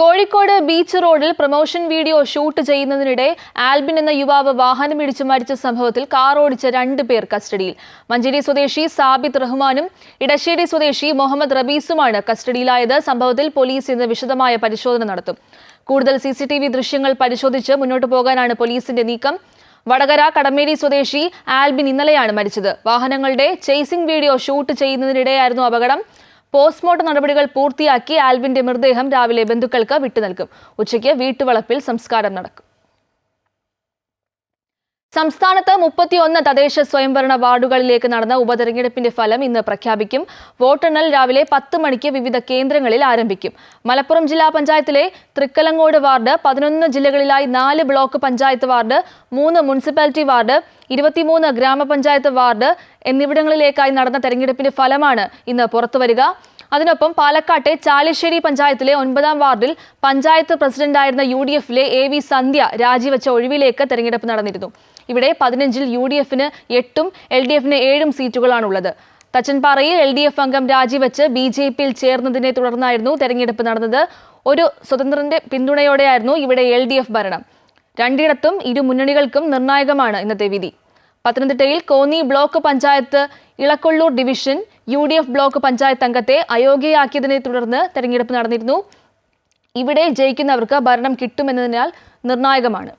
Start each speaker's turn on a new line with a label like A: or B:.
A: Kozhikode beach റോഡിൽ promotion video shoot ചെയ്യുന്നതിനിടെ ആൽബിൻ എന്ന യുവാവ് വാഹനമിടിച്ച് മരിച്ച സംഭവത്തിൽ കാർ ഓടിച്ച രണ്ട് പേർ കസ്റ്റഡിയിൽ. മഞ്ചേരി സ്വദേശി സാബിത് റഹ്മാനും ഇടശ്ശേരി സ്വദേശി മുഹമ്മദ് റബീസുമാണ് കസ്റ്റഡിയിലായത്. സംഭവത്തിൽ പോലീസ് ഇന്ന് വിശദമായ പരിശോധന നടത്തും. കൂടുതൽ സി സി ടി വി ദൃശ്യങ്ങൾ പരിശോധിച്ച് മുന്നോട്ട് പോകാനാണ് പോലീസിന്റെ നീക്കം. വടകര കടമേരി സ്വദേശി ആൽബിൻ ഇന്നലെയാണ് മരിച്ചത്. വാഹനങ്ങളുടെ ചേസിംഗ് വീഡിയോ ഷൂട്ട് ചെയ്യുന്നതിനിടെയായിരുന്നു അപകടം. പോസ്റ്റ്മോർട്ടം നടപടികൾ പൂർത്തിയാക്കി ആൽവിന്റെ മൃതദേഹം രാവിലെ ബന്ധുക്കൾക്ക് വിട്ടുനൽകും. ഉച്ചയ്ക്ക് വീട്ടുവളപ്പിൽ സംസ്കാരം നടക്കും. സംസ്ഥാനത്ത് മുപ്പത്തിയൊന്ന് തദ്ദേശ സ്വയംഭരണ വാർഡുകളിലേക്ക് നടന്ന ഉപതെരഞ്ഞെടുപ്പിന്റെ ഫലം ഇന്ന് പ്രഖ്യാപിക്കും. വോട്ടെണ്ണൽ രാവിലെ പത്ത് മണിക്ക് വിവിധ കേന്ദ്രങ്ങളിൽ ആരംഭിക്കും. മലപ്പുറം ജില്ലാ പഞ്ചായത്തിലെ തൃക്കലങ്ങോട് വാർഡ് പതിനൊന്ന് ജില്ലകളിലായി നാല് ബ്ലോക്ക് പഞ്ചായത്ത് വാർഡ് മൂന്ന് മുനിസിപ്പാലിറ്റി വാർഡ് ഇരുപത്തിമൂന്ന് ഗ്രാമപഞ്ചായത്ത് വാർഡ് എന്നിവിടങ്ങളിലേക്കായി നടന്ന തെരഞ്ഞെടുപ്പിന്റെ ഫലമാണ് ഇന്ന് പുറത്തുവരിക. അതിനൊപ്പം പാലക്കാട്ടെ ചാലിശ്ശേരി പഞ്ചായത്തിലെ ഒൻപതാം വാർഡിൽ പഞ്ചായത്ത് പ്രസിഡന്റായിരുന്ന യു ഡി എഫിലെ എ വി സന്ധ്യ രാജിവെച്ച ഒഴിവിലേക്ക് തെരഞ്ഞെടുപ്പ് നടന്നിരുന്നു. ഇവിടെ പതിനഞ്ചിൽ യു ഡി എഫിന് എട്ടും എൽ ഡി എഫിന് ഏഴും സീറ്റുകളാണുള്ളത്. തച്ചൻപാറയിൽ എൽ ഡി എഫ് അംഗം രാജിവെച്ച് ബി ജെ പിയിൽ ചേർന്നതിനെ തുടർന്നായിരുന്നു തെരഞ്ഞെടുപ്പ് നടന്നത്. ഒരു സ്വതന്ത്രന്റെ പിന്തുണയോടെയായിരുന്നു ഇവിടെ എൽ ഡി എഫ് ഭരണം. രണ്ടിടത്തും ഇരു മുന്നണികൾക്കും നിർണായകമാണ് ഇന്നത്തെ വിധി. പത്തനംതിട്ടയിൽ Konni block panchayat Elakollur division U D F block panchayat അംഗത്തെ അയോഗ്യയാക്കിയതിനെ തുടർന്ന് തെരഞ്ഞെടുപ്പ് നടന്നിരുന്നു. ഇവിടെ ജയിക്കുന്നവർക്ക് ഭരണം കിട്ടുമെന്നതിനാൽ നിർണായകമാണ്.